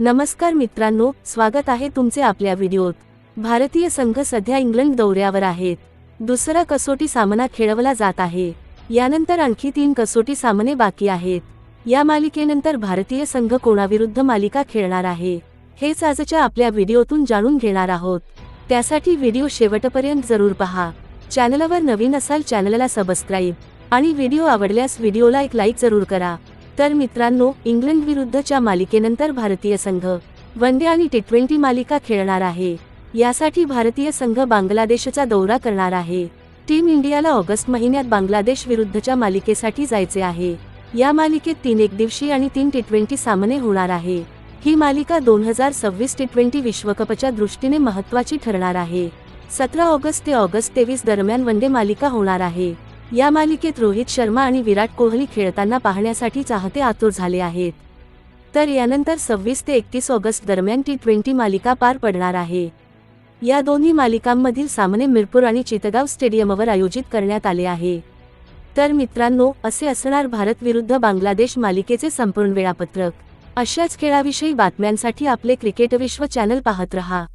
नमस्कार मित्रांनो स्वागत आहे तुमचे आपल्या व्हिडिओत. भारतीय संघ सध्या इंग्लंड दौऱ्यावर आहेत. दुसरा कसोटी सामना खेळवला जात आहे. यानंतर आणखी तीन कसोटी सामने बाकी आहेत. या मालिकेनंतर भारतीय संघ कोणाविरुद्ध मालिका खेळणार आहे हेच आजच्या आपल्या व्हिडिओतून जाणून घेणार आहोत. त्यासाठी व्हिडिओ शेवटपर्यंत जरूर पहा. चॅनलवर नवीन असाल चॅनलला सबस्क्राईब आणि व्हिडिओ आवडल्यास व्हिडिओला एक लाईक जरूर करा. तर मित्रांनो इंग्लंड विरुद्धच्या मालिकेनंतर भारतीय संघ वन डे आणि टी ट्वेंटी मालिका खेळणार आहे. यासाठी भारतीय संघ बांगलादेशचा दौरा करणार आहे. टीम इंडियाला ऑगस्ट महिन्यात बांगलादेश विरुद्धच्या मालिकेसाठी जायचे आहे. या मालिकेत तीन एकदिवसीय आणि तीन टी ट्वेंटी सामने होणार आहे. ही मालिका दोन हजार सव्वीस टी ट्वेंटी विश्वकपच्या दृष्टीने महत्त्वाची ठरणार आहे. सतरा ऑगस्ट ते ऑगस्ट तेवीस दरम्यान वनडे मालिका होणार आहे. या मालिकेत रोहित शर्मा आणि विराट कोहली खेळताना पाहण्यासाठी चाहते आतुर झाले आहेत. तर यानंतर सव्वीस ते एकतीस ऑगस्ट दरम्यान टी ट्वेंटी मालिका पार पडणार आहे. या दोन्ही मालिकांमधील सामने मिरपूर आणि चितगाव स्टेडियमवर आयोजित करण्यात आले आहे. तर मित्रांनो असे असणार भारत विरुद्ध बांगलादेश मालिकेचे संपूर्ण वेळापत्रक. अशाच खेळाविषयी बातम्यांसाठी आपले क्रिकेट विश्व चॅनल पाहत रहा.